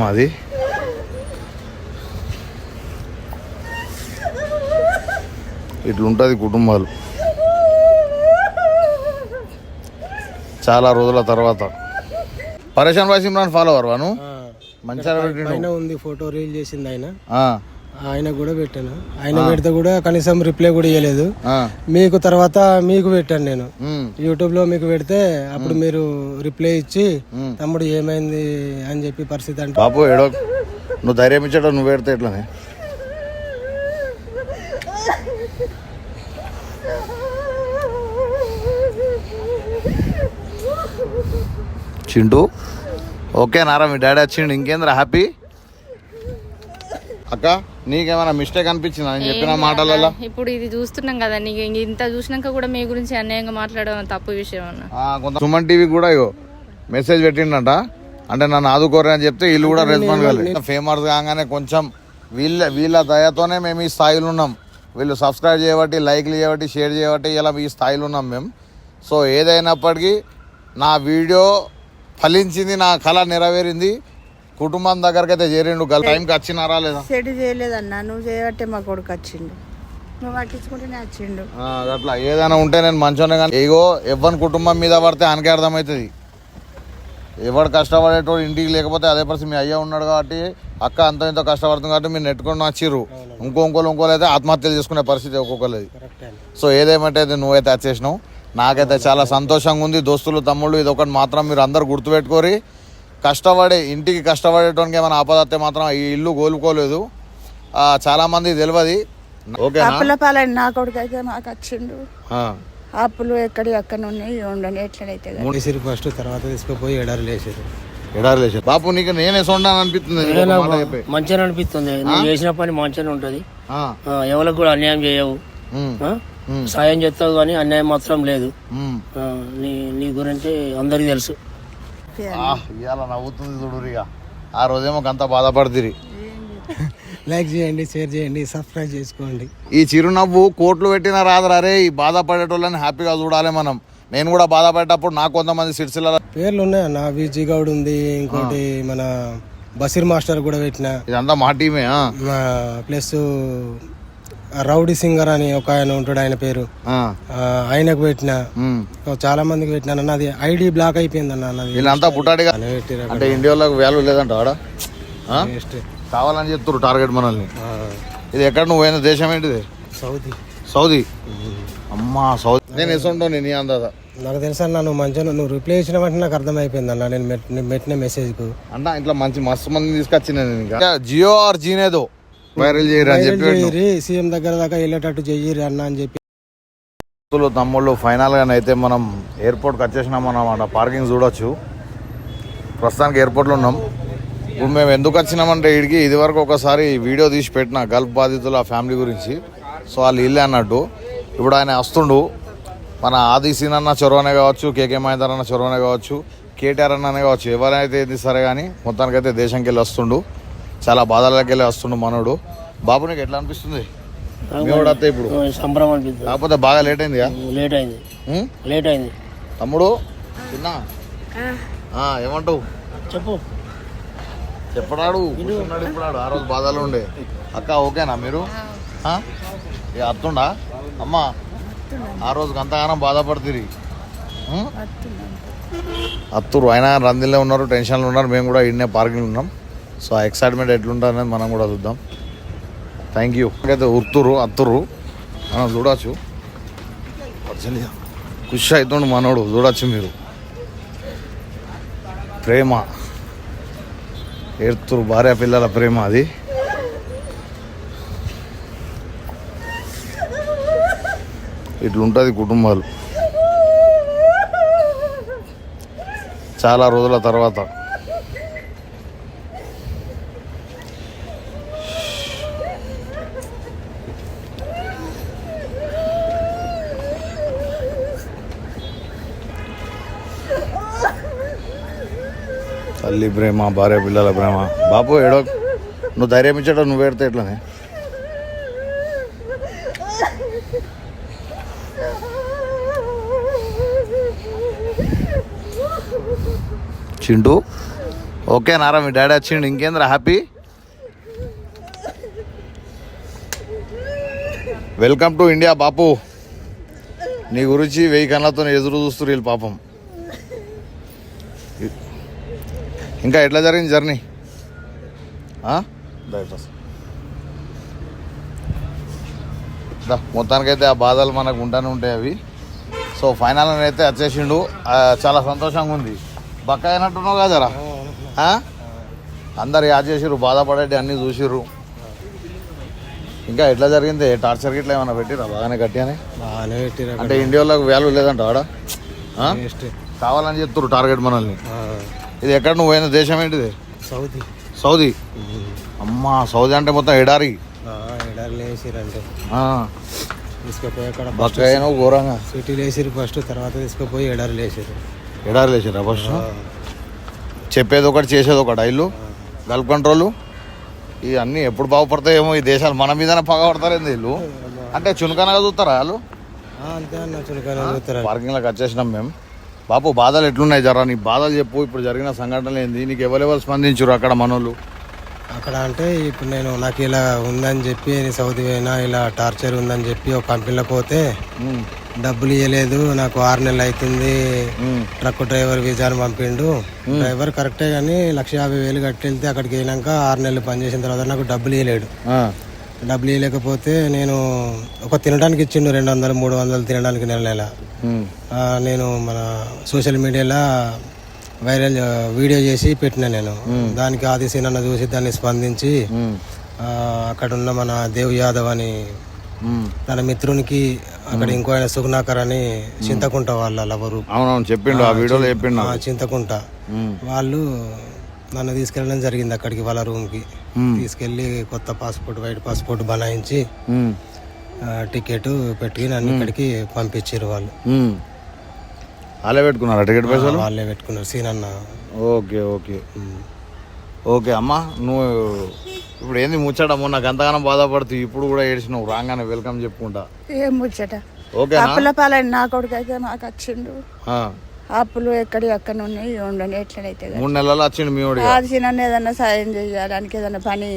మాది ఇట్లుంటుంది కుటుంబాలు. చాలా రోజుల తర్వాత. పరేషాన్ సిమ్రాన్ ఫాలోవర్ వాను మంచిగా పైన ఉంది ఫోటో రీల్ చేసింది ఆయన. ఆయన కూడా పెట్టాను. ఆయన పెడితే కూడా కనీసం రిప్లై కూడా ఇవ్వలేదు మీకు తర్వాత మీకు పెట్టాను నేను. యూట్యూబ్లో మీకు పెడితే అప్పుడు మీరు రిప్లై ఇచ్చి. తమ్ముడు ఏమైంది? అని చెప్పి పరిస్థితి అంటే బాపు ఏడో నువ్వు ధైర్యం ఇచ్చాడు నువ్వు పెడితే ఎట్లనే? చింటూ ఓకే నారా మీ డాడీ వచ్చిండు. ఇంకేంద్రా హ్యాపీ? అక్క నీకేమైనా మిస్టేక్ అనిపించిందా? నేను చెప్పిన మాటలలో? ఇప్పుడు ఇది చూస్తున్నాం కదా నీకు ఇంక ఇంత చూసినాక కూడా మీ గురించి అన్యాయంగా మాట్లాడడం తప్పు విషయం అన్న. ఆ, కొంత సుమన్ టీవీ కూడా ఇగో మెసేజ్ పెట్టిండంట. అంటే నన్ను ఆదుకోరే అని చెప్తే వీళ్ళు కూడా రెస్పాండ్ కాలేదు ఫేమస్ కాగానే కొంచెం వీళ్ళ వీళ్ళ దయతోనే మేము ఈ స్థాయిలో ఉన్నాం. వీళ్ళు సబ్స్క్రైబ్ చేయబట్టి లైక్లు చేయబట్టి షేర్ చేయబట్టి ఇలా ఈ స్థాయిలో ఉన్నాం మేము. సో ఏదైనప్పటికీ నా వీడియో ఫలించింది నా కళ నెరవేరింది. కుటుంబం దగ్గరికి అయితే చేరిండు. గల టైంకి వచ్చినారా లేదా? సెట్ చేయలేదన్నా. నువ్వు చేయబట్టే మా కొడుకు వచ్చిండు. నువ్వు పట్టించుకుంటేనే వచ్చిండు. ఆ, అట్లా ఏదైనా ఉంటే నేను మంచోనే కానీ ఇగో ఎవ్వని కుటుంబం మీద పడితే ఆయనకే అర్థమవుతుంది. ఎవడు కష్టపడేటోడు ఇంటికి లేకపోతే అదే పరిస్థితి. మీ అయ్యా ఉన్నాడు కాబట్టి అక్క అంత ఇంత కష్టపడుతుంది కాబట్టి మీరు నెట్టుకొని వచ్చిర్రు. ఇంకో ఇంకోలు ఇంకోలు అయితే ఆత్మహత్యలు చేసుకునే పరిస్థితి ఒక్కొక్కరిది కరెక్ట్ అండి. సో ఏదేమంటే అది నువ్వైతే వచ్చేసినావు. నాకైతే చాలా సంతోషంగా ఉంది. దోస్తులు తమ్ముళ్ళు ఇది ఒకటి మాత్రం మీరు అందరు గుర్తుపెట్టుకోరి. కష్టపడే ఇంటికి కష్టపడేటోనికి ఏమైనా ఆపదత్తే మాత్రం ఈ ఇల్లు కోలుకోలేదు. ఆ, చాలా మంది తెలియదు ఓకేనా? అప్పుల పాలైన నా కొడుకు అయితే మాకు వచ్చిండు. ఆ. అప్పులు ఎక్కడి అక్కడ ఉన్నాయి ఉండని ఎట్లయితే. వేసిరు ఫస్ట్ తర్వాత తీసుకుపోయి ఎడారి లేచారు ఎడారి లేచారు. బాపు నీకు నేనే సొండాను అనిపిస్తుంది. మంచిగా అనిపిస్తుంది. నువ్వు చేసిన పని మంచిగా ఉంటుంది. ఆ, ఎవరికి కూడా అన్యాయం చేయవు? సాయం చేస్తావు కానీ అన్యాయం మాత్రం లేదు. నీ నీ గురించి అందరికీ తెలుసు. ఆ, ఇవాళ నవ్వుతుంది చూడు ఇక. ఆ రోజేమో అంత బాధపడుతుంది లైక్ చేయండి షేర్ చేయండి సబ్స్క్రైబ్ చేసుకోండి. ఈ చిరునవ్వు కోట్లు పెట్టిన రాదురా ఈ బాధపడేటోళ్ళని హ్యాపీగా చూడాలి మనం. నేను కూడా బాధపడేటప్పుడు నాకు కొంతమంది సిరిసిల్ల పేర్లు ఉన్నాయన్న విజీ గౌడ్ ఉంది ఇంకోటి మన బషీర్ మాస్టర్ కూడా పెట్టిన. ఇదంతా మా టీమే ఆ. ప్లస్ రౌడీ సింగర్ అని ఒక ఆయన ఉంటాడు ఆయన పేరు. ఆయనకు పెట్టిన. చాలా మందికి పెట్టిన అన్న అది ఐడి బ్లాక్ అయిపోయింది అన్న నాది. వీళ్ళంతా పుట్టాడిగా. అంటే ఇండియాలోకి వాల్యూ లేదంట ఆడ. కావాలని చెప్తున్నారు టార్గెట్ మనల్ని. ఇది ఎక్కడ నువ్వు పోయిన దేశం ఏంటిది? సౌదీ. సౌదీ. అమ్మా సౌదీ. నేను వేసుంటావు నీ అందాదా నాకు తెలుసు అన్న నువ్వు మంచిగా నువ్వు రిప్లై ఇచ్చిన వెంటనే నాకు అర్థమైపోయింది అన్న నేను నేను పెట్టిన మెసేజ్కు అంటే ఇట్లా మంచి మస్తు మంది తీసుకొచ్చిన నేను జియో ఆర్ జీనేదో. వైరల్ చేయరు సీఎం దగ్గర దాకా వెళ్ళేటట్టు చెయ్యిరి అన్న అని చెప్పి. తమ్ముళ్ళు ఫైనల్గా అయితే మనం ఎయిర్పోర్ట్కి వచ్చేసినాం అన్నమాట పార్కింగ్ చూడొచ్చు. ప్రస్తుతానికి ఎయిర్పోర్ట్లో ఉన్నాం. ఇప్పుడు మేము ఎందుకు వచ్చినామంటే ఇడికి ఇదివరకు ఒకసారి వీడియో తీసి పెట్టిన గల్ఫ్ బాధితుల ఫ్యామిలీ గురించి. సో వాళ్ళు ఇల్లే అన్నట్టు. ఇప్పుడు ఆయన వస్తుండు. మన ఆది సీన్ అన్న చొరవనే కావచ్చు కేకే మహేందర్ అన్న చొరవనే కావచ్చు కేటీఆర్ అన్ననే కావచ్చు. ఎవరైతే ఏది సరే కానీ మొత్తానికైతే దేశంకి వెళ్ళి వస్తుండు. చాలా బాధలకి వెళ్ళి వస్తుండు మనోడు. బాబు నీకు ఎట్లా అనిపిస్తుంది? ఇప్పుడు. సంబరం అనిపిస్తుంది. కాకపోతే బాగా లేట్ అయిందిగా? లేట్ అయింది? లేట్ అయింది. తమ్ముడు తిన్నా? ఆ, ఏమంటావు? చెప్పు. చెప్పడాడు కూర్చున్నాడు ఇప్పుడు ఆ రోజు బాధలు ఉండే. అక్క ఓకేనా మీరు? ఆ? ఇక అత్తుండా? అమ్మా ఆ రోజుకి అంతగానో బాధపడుతుంది అత్తురు అయినా రందిల్లే ఉన్నారు టెన్షన్లో ఉన్నారు. మేము కూడా ఇన్నే పార్కింగ్ ఉన్నాం. సో ఆ ఎక్సైట్మెంట్ ఎట్లుంటుంది అనేది మనం కూడా చూద్దాం. థ్యాంక్ యూ అయితే ఉర్తురు అత్తురు మనం చూడవచ్చు ఖుషి అవుతుండు మనోడు చూడొచ్చు మీరు. ప్రేమ. ఏడుతురు భార్య పిల్లల ప్రేమ అది. ఇట్లుంటుంది కుటుంబాలు. చాలా రోజుల తర్వాత. తల్లి ప్రేమ భార్య పిల్లల ప్రేమ. బాపు ఏడో నువ్వు ధైర్యం ఇచ్చాడో నువ్వు పెడితే ఎట్లనే? చింటూ ఓకే నారా మీ డాడీ వచ్చిండు. ఇంకేంద్రా హ్యాపీ? వెల్కమ్ టు ఇండియా బాపు. నీ గురించి వెయ్యి కళ్ళతో ఎదురు చూస్తున్నారు వీళ్ళు పాపం. ఇంకా ఎట్లా జరిగింది జర్నీ. దా, మొత్తానికైతే ఆ బాధలు మనకు ఉంటానే ఉంటాయి అవి. సో ఫైనల్ అయితే వచ్చేసిండు చాలా సంతోషంగా ఉంది. బక్క అయినట్టున్నావు కదరా? అందరు యాడ్ చేసిర్రు బాధపడేటి అన్నీ చూసిర్రు. ఇంకా ఎట్లా జరిగింది? టార్చర్ గిట్లా ఏమైనా పెట్టిరా? బాగానే గట్టిగానే? బాగానే పెట్టిరు అంటే ఇండియాలోకి వాల్యూ లేదంట ఆడ? కావాలని చెప్తున్నారు టార్గెట్ మనల్ని. ఇది ఎక్కడ నువ్వు పోయిన దేశం ఏంటిది? సౌదీ. సౌదీ? అమ్మా సౌదీ అంటే మొత్తం ఎడారి. ఎడార్లు వేసిరంటే తీసుకుపోయి అక్కడ అయినావు ఘోరంగా. సిటీలు వేసిరు ఫస్ట్ తర్వాత తీసుకుపోయి ఎడార్లు వేసిరు ఎడారి లేచిరా ఫస్ట్ చెప్పేది ఒకటి చేసేది ఒకటి. ఇల్లు? Gulf control? ఇవన్నీ ఎప్పుడు బాగుపడతాయేమో ఈ దేశాలు మన మీదనే పగబడతారేంది వీళ్ళు? అంటే చునకనగా చూస్తారా వాళ్ళు? అంతే అన్న చులకన చూస్తారు. పార్కింగ్లోకి వచ్చేసినాం మేము. బాపు బాధలు ఎట్లున్నాయి జరా? నీ బాధలు చెప్పు ఇప్పుడు జరిగిన సంఘటనలు ఏంది? నీకు ఎవరెవరు స్పందించరు అక్కడ మనోళ్ళు? అక్కడ అంటే ఇప్పుడు నేను నాకు ఇలా ఉందని చెప్పి సౌదీ పోయినా ఇలా టార్చర్ ఉందని చెప్పి ఒక కంపెనీలో పోతే డబ్బులు ఇవ్వలేదు నాకు ఆరు నెలలు అవుతుంది ట్రక్ డ్రైవర్ వీసాను పంపిండు. డ్రైవర్ కరెక్టే కానీ లక్ష యాభై వేలు కట్టి వెళ్తే అక్కడికి వెళ్ళాక ఆరు నెలలు పనిచేసిన తర్వాత నాకు డబ్బులు ఇవ్వలేడు డబ్బులు ఇవ్వలేకపోతే నేను ఒక తినడానికి ఇచ్చిండు రెండు వందలు మూడు వందలు తినడానికి నెల నెల. నేను మన సోషల్ మీడియాలో వైరల్ వీడియో చేసి పెట్టిన నేను. దానికి ఆది సినిమా చూసి దాన్ని స్పందించి అక్కడ ఉన్న మన దేవ్ యాదవ్ అని. తన మిత్రునికి అక్కడ ఇంకో ఆయన సుగుణాకర్ అని చింతకుంట వాళ్ళ లవరు. అవునవును చెప్పిండు ఆ వీడియోలో చెప్పిండు. చింతకుంట. వాళ్ళు నన్ను తీసుకెళ్ళడం జరిగింది అక్కడికి వాళ్ళ రూమ్కి. తీసుకెళ్ళి కొత్త పాస్పోర్ట్ వైట్ పాస్పోర్ట్ బనాయించి టికెట్ పెట్టి నన్ను ఇక్కడికి పంపించారు వాళ్ళు. వాళ్ళే పెట్టుకున్నారా టికెట్ పైసలు? వాళ్ళే పెట్టుకున్నారు సీన్ అన్న ఓకే. ఓకే ఓకే అమ్మా నువ్వు ఇప్పుడు ఏంది ముచ్చటమ్మో నాకు ఎంతగానో బాధపడుతుంది ఇప్పుడు కూడా ఏడ్చినావు. రాగానే వెల్కమ్ చెప్పుకుంటా. ఏం ముచ్చట? పాలైన నా కొడుకు అయితే మాకు వచ్చిండు. ఆ, అప్పులు ఎక్కడి అక్కడ ఉన్నాయి ఉండని ఎట్లనైతే గాని. మూడు నెలలు వచ్చిండు మీ చిన్న ఏదన్నా సాయం చేయడానికి ఏదన్నా పని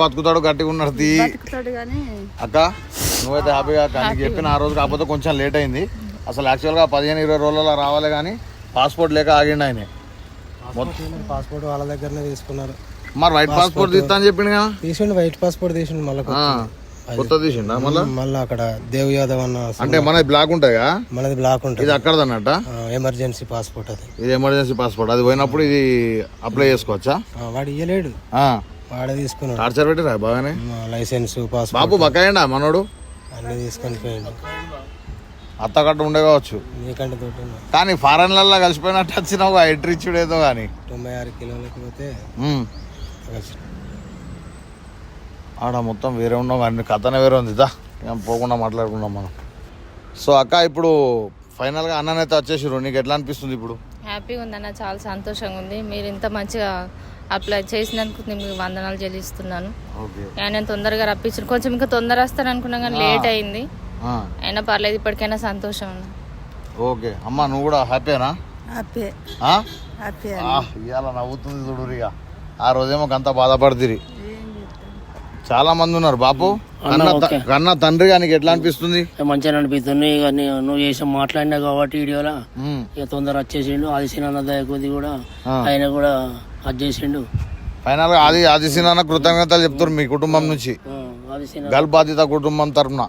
బతుకుతాడు గట్టిగా ఉన్నాడు కానీ అక్క నువ్వైతే హ్యాపీగా నీకు చెప్పిన ఆ రోజు కాకపోతే కొంచెం లేట్ అయింది. అసలు యాక్చువల్గా పదిహేను ఇరవై రోజులలో రావాలి కానీ పాస్పోర్ట్ లేక ఆగిండు ఆయన. పాస్పోర్ట్ వాళ్ళ దగ్గరనే తీసుకున్నారు. మరి వైట్ పాస్పోర్ట్ తీస్తా అని చెప్పిండు కదా. తీసిండు వైట్ పాస్పోర్ట్ తీసిండు మళ్ళీ కొత్త తీసిండా మళ్ళా? మళ్ళీ అక్కడ దేవ్ యాదవ్ అన్న అంటే మనది బ్లాక్ ఉంటాయా మనది బ్లాక్ ఉంటుంది. ఇది అక్కడదన్నట్ట ఎమర్జెన్సీ పాస్పోర్ట్ అది. ఇది ఎమర్జెన్సీ పాస్పోర్ట్ అది పోయినప్పుడు ఇది అప్లై చేసుకోవచ్చా? వాడు ఇయ్యలేడు. వాడే తీసుకున్నాడు. టార్చర్ పెట్టిరా బాగానే? లైసెన్స్ పాస్పోర్ట్ బాబు బకాయండా మనోడు? అన్ని తీసుకొని పోయిండు. అత్తకట్ట ఉండే కావచ్చు. నీకంటే తోటి కానీ ఫారెన్లల్లో కలిసిపోయినట్టు వచ్చినావు ఎంట్రీ ఇచ్చుడు ఏదో కానీ తొంభై ఆరు కిలోలకి పోతే. ఆడ మొత్తం వేరే ఉన్నావు కానీ కథనే వేరే ఉంది. దా ఏం పోకుండా మాట్లాడుకున్నాం మనం. సో అక్క ఇప్పుడు ఫైనల్గా అన్ననైతే వచ్చేసిరు నీకు ఎట్లా అనిపిస్తుంది ఇప్పుడు? హ్యాపీగా ఉందన్న చాలా సంతోషంగా ఉంది. మీరు ఇంత మంచిగా అప్లై చేసినందుకు నేను మీకు వందనాలు చెల్లిస్తున్నాను. ఓకే. ఆయన తొందరగా రప్పించారు కొంచెం ఇంకా తొందర వస్తాను అనుకున్నాం కానీ లేట్ అయింది. అయినా పర్లేదు ఇప్పటికైనా సంతోషం ఉంది. ఓకే. అమ్మ నువ్వు కూడా హ్యాపీనా హ్యాపీ. ఆ? హ్యాపీ ఆ, ఇవాళ నవ్వుతుంది చూడు ఇక ఆ రోజేమో అంత బాధపడుతుంది చాలా మంది ఉన్నారు బాపు. కన్న త- కన్న తండ్రిగా నీకు ఎట్లా అనిపిస్తుంది? మంచిగా అనిపిస్తుంది. ఇక నువ్వు చేసి మాట్లాడినా కాబట్టి వీడియోలో ఇక తొందర వచ్చేసిండు. ఆది సినిమా దయ కొద్ది కూడా. ఆయన కూడా అది చేసిండు ఫైనల్గా ఆది ఆది సినిమా కృతజ్ఞతలు చెప్తారు మీ కుటుంబం నుంచి. గల్ బాధిత కుటుంబం తరఫున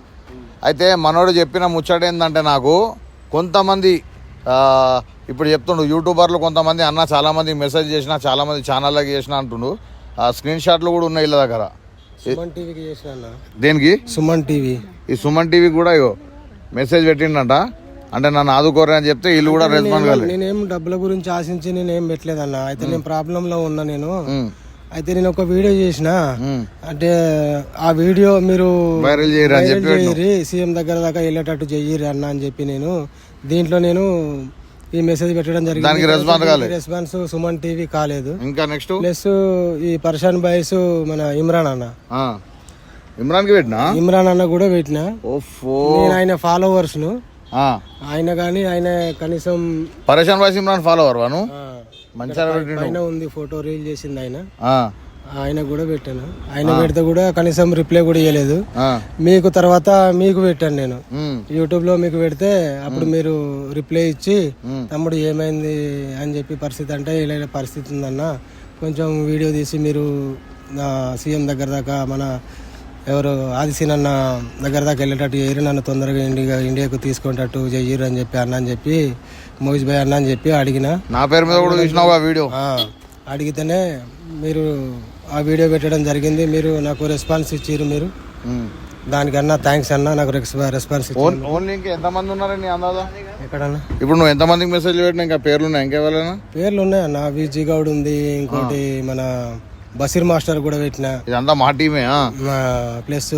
అయితే మనోడు చెప్పిన ముచ్చట ఏంటంటే నాకు కొంతమంది ఇప్పుడు చెప్తుండు యూట్యూబర్లు కొంతమంది అన్న చాలా మంది మెసేజ్ చేసిన చాలా మంది ఛానళ్ళకి చేసిన అంటుండు. ఆ స్క్రీన్ షాట్లు కూడా ఉన్నాయి వీళ్ళ దగ్గర. సుమన్ టీవీకి చేసిన అన్న దేనికి? సుమన్ టీవీ. ఈ సుమన్ టీవీ కూడా ఇగో మెసేజ్ పెట్టిండంట. అంటే నన్ను ఆదుకోరే అని చెప్తే వీళ్ళు కూడా రెస్పాండ్ కాలేదు నేనేం డబ్బుల గురించి ఆశించి నేనేం పెట్టలేదన్న. అయితే నేను ప్రాబ్లం లో ఉన్నా నేను. అయితే నేను ఒక వీడియో చేసిన. అంటే ఆ వీడియో మీరు వైరల్ చేయరు సీఎం దగ్గర దాకా వెళ్ళేటట్టు చెయ్యరి అన్న అని చెప్పి నేను. దీంట్లో నేను ఈ మెసేజ్ పెట్టడం జరిగింది. దానికి రెస్పాన్స్ కాలేదు రెస్పాన్స్ సుమన్ టీవీ కాలేదు. ఇంకా నెక్స్ట్ ప్లస్ ఈ పర్షాన్ బాయ్స్ మన ఇమ్రాన్ అన్న. ఇమ్రాన్కి పెట్టినా? ఇమ్రాన్ అన్న కూడా పెట్టిన. నేను ఆయన ఫాలోవర్స్ను. ఆయన కానీ ఆయన కనీసం పరేషాన్ వాయిస్ ఇమ్రాన్ ఫాలోవర్ వాను మంచిగా పైన ఉంది ఫోటో రీల్ చేసింది ఆయన. ఆయన కూడా పెట్టాను. ఆయన పెడితే కూడా కనీసం రిప్లై కూడా ఇవ్వలేదు మీకు తర్వాత మీకు పెట్టాను నేను. యూట్యూబ్లో మీకు పెడితే అప్పుడు మీరు రిప్లై ఇచ్చి తమ్ముడు ఏమైంది? అని చెప్పి పరిస్థితి అంటే ఇలా ఇలా పరిస్థితి ఉందన్న కొంచెం వీడియో తీసి మీరు సీఎం దగ్గర దాకా మన ఎవరు ఆదిసీన్ అన్న దగ్గర దాకా వెళ్ళేటట్టు చేయరు నన్ను తొందరగా ఇండియా ఇండియాకు తీసుకునేటట్టు చెయ్యరు అని చెప్పి అన్న అని చెప్పి మోహిష్ భాయ్ అన్న అని చెప్పి అడిగిన. నా పేరు మీద కూడా వీడియో? అడిగితేనే మీరు ఆ వీడియో పెట్టడం జరిగింది. మీరు నాకు రెస్పాన్స్ ఇచ్చారు మీరు. దానికన్నా థ్యాంక్స్ అన్న నాకు రెస్పా- రెస్పాన్స్ ఇచ్చారు ఓన్- ఓన్లీ ఇంకా ఎంతమంది ఉన్నారని అందాదా ఎక్కడన్నా? ఇప్పుడు నువ్వు ఎంతమందికి మెసేజ్ పెట్టినా ఇంకా పేర్లు ఉన్నాయి ఇంకెవరైనా? పేర్లు ఉన్నాయి అన్న. విజీ గౌడ్ ఉంది ఇంకోటి మన బషీర్ మాస్టర్ కూడా పెట్టిన. ఇదంతా మా టీమే? ప్లస్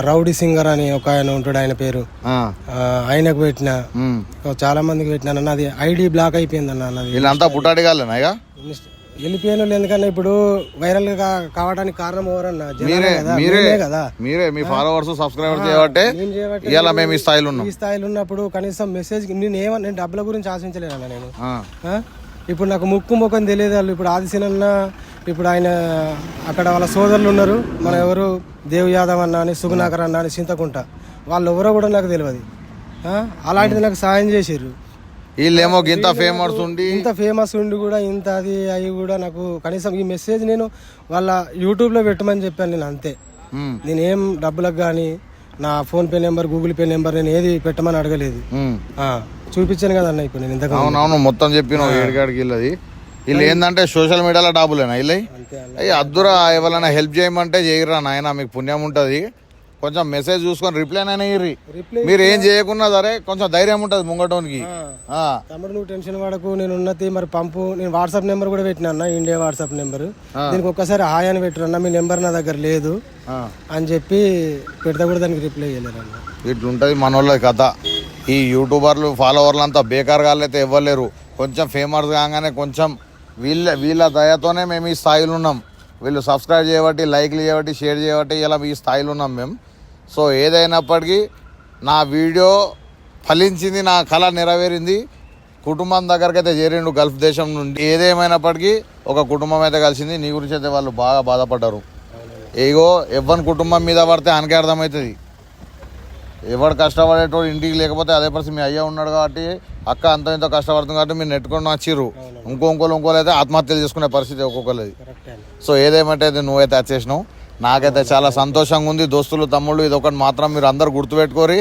రౌడీ సింగర్ అని ఒక ఆయన ఉంటాడు ఆయన పేరు. ఆయనకు పెట్టిన. చాలా మందికి పెట్టిన. అన్న అది ఐడి బ్లాక్ అయిపోయింది అన్న వీళ్ళంతా పుట్టాడిగాలేనా వెళ్ళిపోయిన వాళ్ళు ఎందుకన్నా ఇప్పుడు వైరల్గా కావడానికి కారణం ఎవరన్నా? మీరే కదా మీరే కదా. మీరే మీ ఫాలోవర్స్ సబ్స్క్రైబర్ చేయబట్టే ఇవాళ మేము ఈ స్థాయిలో ఉన్నాం. ఈ స్థాయిలో ఉన్నప్పుడు కనీసం మెసేజ్ నేను ఏమన్నా నేను డబ్బుల గురించి ఆశించలేనన్నా నేను? ఇప్పుడు నాకు ముక్కు ముఖం తెలియదు వాళ్ళు. ఇప్పుడు ఆదిశీనన్న ఇప్పుడు ఆయన అక్కడ వాళ్ళ సోదరులు ఉన్నారు. మన ఎవరు? దేవ్ యాదవ్ అన్న అని సుగునాకర్ అన్న అని చింతకుంట. వాళ్ళు ఎవరో కూడా నాకు తెలియదు. ఆ? అలాంటిది నాకు సాయం చేసారు వీళ్ళేమో గింత ఫేమస్ ఉండి ఇంత ఫేమస్ ఉండి కూడా ఇంత అది అవి కూడా నాకు కనీసం ఈ మెసేజ్ నేను వాళ్ళ యూట్యూబ్లో పెట్టమని చెప్పాను నేను అంతే. నేను ఏం డబ్బులకు కానీ నా PhonePe number Google Pay number నేను ఏది పెట్టమని అడగలేదు. చూపించాను కదన్న ఇప్పుడు నేను ఇంతకు అవునవును మొత్తం చెప్పిన ఏడుగాడికి వీళ్ళది. వీళ్ళు ఏంటంటే సోషల్ మీడియాలో డాబులేనా వీళ్ళవి అన్న. అయ్యి అద్దురా ఎవరైనా హెల్ప్ చేయమంటే చేయరా నాయన మీకు పుణ్యం ఉంటుంది. కొంచెం మెసేజ్ చూసుకొని రిప్లై అయినా ఇర్రి. మీరు ఏం చేయకున్నా సరే కొంచెం ధైర్యం ఉంటుంది ముంగటోనికి. తమ్ముడు నువ్వు టెన్షన్ పడకు నేను ఉన్నది మరి పంపు. నేను వాట్సాప్ నెంబర్ కూడా పెట్టినా అన్న ఇండియా వాట్సాప్ నెంబర్. దీనికి ఒక్కసారి హాయ్ అని పెట్టరు అన్న మీ నెంబర్ నా దగ్గర లేదు. అని చెప్పి పెడితే కూడా దానికి రిప్లై చేయలేరు అన్న. ఇట్లుంటుంది మన వాళ్ళ కథ. ఈ యూట్యూబర్లు ఫాలోవర్లు అంతా బేకార్ అయితే ఇవ్వలేరు కొంచెం ఫేమస్ కాగానే కొంచెం వీళ్ళ వీళ్ళ దయతోనే మేము ఈ స్థాయిలో ఉన్నాం. వీళ్ళు సబ్స్క్రైబ్ చేయబట్టి లైక్లు చేయబట్టి షేర్ చేయబట్టి ఇలా ఈ స్థాయిలో ఉన్నాం మేము. సో ఏదైనప్పటికీ నా వీడియో ఫలించింది నా కళ నెరవేరింది. కుటుంబం దగ్గరికి అయితే చేరిండు గల్ఫ్ దేశం నుండి. ఏదేమైనప్పటికీ ఒక కుటుంబం అయితే కలిసింది. నీ గురించి అయితే వాళ్ళు బాగా బాధపడ్డారు. ఏగో ఎవ్వని కుటుంబం మీద పడితే ఆయనకే అర్థమవుతుంది. ఎవడు కష్టపడేటోడు ఇంటికి లేకపోతే అదే పరిస్థితి. మీ అయ్యా ఉన్నాడు కాబట్టి అక్క అంత ఇంత కష్టపడుతుంది కాబట్టి మీరు నెట్టుకొని వచ్చిర్రు ఇంకో ఇంకోలు ఇంకోలు అయితే ఆత్మహత్యలు చేసుకునే పరిస్థితి ఒక్కొక్కరిది. అన్న సో ఏదేమంటే అయితే నువ్వైతే వచ్చేసినావు నాకైతే చాలా సంతోషంగా ఉంది దోస్తులు తమ్ముళ్ళు ఇది ఒకటి మాత్రం మీరు అందరు గుర్తుపెట్టుకోరి.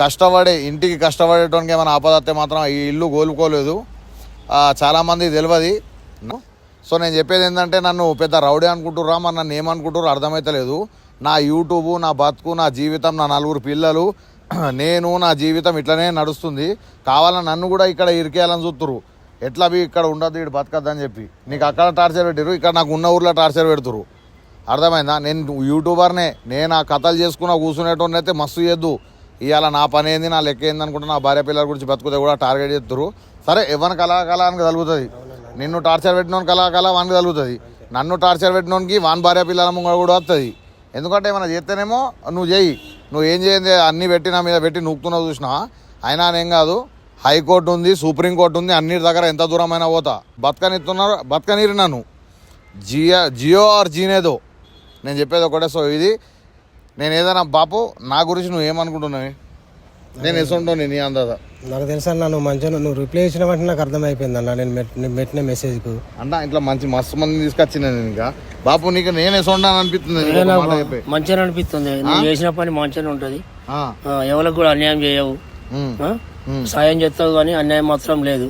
కష్టపడే ఇంటికి కష్టపడేటోనికి ఏమైనా ఆపదత్తే మాత్రం ఈ ఇల్లు కోలుకోలేదు. చాలామంది తెలియదు సో నేను చెప్పేది ఏంటంటే నన్ను పెద్ద రౌడీ అనుకుంటుర్రా మరి నన్ను ఏమనుకుంటుర్రో అర్థమైతలేదు. నా యూట్యూబ్ నా బతుకు నా జీవితం నా నలుగురు పిల్లలు నేను నా జీవితం ఇట్లనే నడుస్తుంది. కావాలని నన్ను కూడా ఇక్కడ ఇరికేయాలని చూస్తురు ఎట్లా ఇక్కడ ఉండదు ఇక్కడ బతకద్దని చెప్పి. నీకు అక్కడ టార్చర్ పెట్టిరు ఇక్కడ నాకు ఉన్న ఊర్లో టార్చర్ పెడుతురు అర్థమైందా? నేను యూట్యూబర్నే నేను ఆ కథలు చేసుకున్న కూర్చునేటోని అయితే మస్తు చేద్దు. ఇవాళ నా పని ఏంది నా లెక్క ఏంది అనుకుంటే నా భార్య పిల్లల గురించి బతుకుతే కూడా టార్గెట్ చేస్తారు సరే ఎవరిని కళాకాలానికి కళ అని కలుగుతుంది నిన్ను టార్చర్ పెట్టినోని కళాకాల వానికి కలుగుతుంది నన్ను టార్చర్ పెట్టినోనికి వాన్ భార్య పిల్లల ముంగ కూడా వస్తుంది ఎందుకంటే ఏమైనా చేస్తేనేమో నువ్వు చేయి. నువ్వు ఏం చేయండి అన్నీ పెట్టి నా మీద పెట్టి నూకుతున్నావు చూసినా? అయినా ఏం కాదు హైకోర్టు ఉంది సుప్రీంకోర్టు ఉంది అన్నిటి దగ్గర ఎంత దూరమైనా పోతా. బతకనిస్తున్నారు బతకనీరు నన్ను. జియో జియో ఆర్ జీనేదో. నేను చెప్పేది ఒకటే సో ఇది నేను ఏదైనా బాపు నా గురించి నువ్వు ఏమనుకుంటున్నావు? నేను ఎసంటో నీ అందాదా నాకు తెలుసు అన్న నువ్వు మంచిగా నువ్వు రిప్లై ఇచ్చిన వెంటనే నాకు అర్థమైపోయింది అన్న నేను పెట్టిన మెసేజ్కు అన్న ఇట్లా మంచి మస్తు మంది తీసుకొచ్చిన నేను ఇంకా. బాపు నీకు నేను ఎసంటాను అనిపిస్తుంది. మంచిగా అనిపిస్తుంది. నువ్వు చేసిన పని మంచిగా ఉంటుంది. ఎవరికి కూడా అన్యాయం చేయవు? సాయం చేస్తావు కానీ అన్యాయం మాత్రం లేదు.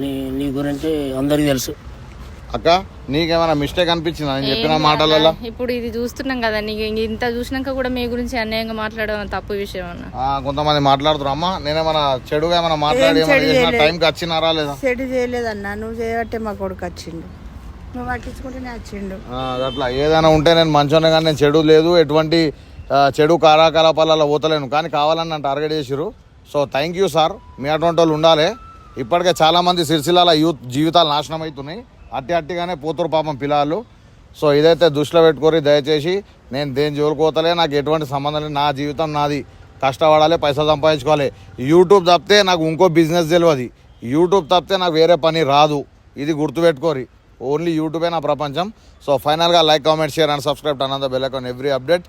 నీ నీ గురించి అందరికీ తెలుసు. అక్క నీకేమైనా మిస్టేక్ అనిపించిందా? నేను చెప్పిన మాటలలో? ఇప్పుడు ఇది చూస్తున్నాం కదా నీకు ఇంక ఇంత చూసినాక కూడా మీ గురించి అన్యాయంగా మాట్లాడడం తప్పు విషయం అన్న. ఆ, కొంతమంది మాట్లాడుతున్నారు. అమ్మా నేనేమైనా చెడుగా ఏమైనా మాట్లాడి ఏమైనా టైంకి వచ్చినారా లేదా? సెట్ చేయలేదన్నా. నువ్వు చేయబట్టే మా కొడుకు వచ్చిండు. నువ్వు పట్టించుకుంటేనే వచ్చిండు. ఆ, అట్లా. ఏదైనా ఉంటే నేను మంచోనే కానీ నేను చెడు లేదు. ఎటువంటి చెడు కార్యకలాపాలలో పోతలేను. కానీ కావాలని నన్ను టార్గెట్ చేసిరు సో థ్యాంక్ యూ సార్ మీ అటువంటి వాళ్ళు ఉండాలి. ఇప్పటికే చాలామంది సిరిసిల్లాల యూత్ జీవితాలు నాశనం అవుతున్నాయి అట్టి అట్టిగానే పోతురు పాపం పిల్లలు సో ఇదైతే దృష్టిలో పెట్టుకోరి దయచేసి నేను దేని జోలుకోతలే నాకు ఎటువంటి సంబంధం లేదు నా జీవితం నాది. కష్టపడాలి పైసలు సంపాదించుకోవాలి. యూట్యూబ్ తప్పితే నాకు ఇంకో బిజినెస్ తెలియదు యూట్యూబ్ తప్పితే నాకు వేరే పని రాదు. ఇది గుర్తుపెట్టుకోరి ఓన్లీ యూట్యూబే నా ప్రపంచం. సో ఫైనల్గా like comment share and subscribe Anantha bell icon. Every update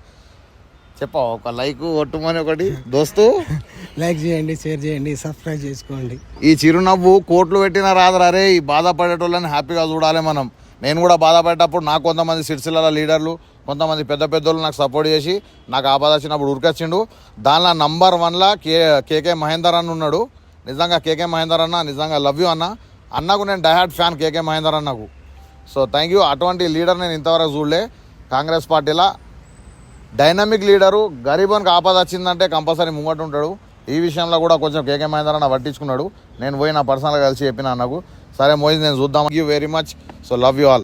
చెప్పా ఒక లైక్ కొట్టుమని ఒకటి. దోస్తు. లైక్ చేయండి షేర్ చేయండి సబ్స్క్రైబ్ చేసుకోండి. ఈ చిరునవ్వు కోట్లు పెట్టిన రాదురా ఈ బాధపడేటోళ్ళని హ్యాపీగా చూడాలి మనం. నేను కూడా బాధపడేటప్పుడు నాకు కొంతమంది సిరిసిల్ల లీడర్లు కొంతమంది పెద్ద పెద్దోళ్ళు నాకు సపోర్ట్ చేసి నాకు ఆపద వచ్చినప్పుడు ఉరికొచ్చిండు. దానిలో నంబర్ వన్లా కే కేకే మహేందర్ అన్న ఉన్నాడు. నిజంగా కేకే మహేందర్ అన్న నిజంగా లవ్ యూ అన్న. అన్నకు నేను డైహార్డ్ ఫ్యాన్ కేకే మహేందర్ అన్నకు. సో థ్యాంక్ యూ అటువంటి లీడర్ నేను ఇంతవరకు చూడలే. కాంగ్రెస్ పార్టీలో డైనమిక్ లీడరు గరీబన్కి ఆపద వచ్చిందంటే కంపల్సరీ ముంగట ఉంటాడు. ఈ విషయంలో కూడా కొంచెం కేకే మహేందర్ అన్న పట్టించుకున్నాడు. నేను పోయి నా పర్సనల్గా కలిసి చెప్పిన అన్నకు సరే మోయిజ్ నేను చూద్దాం. You very much so love you all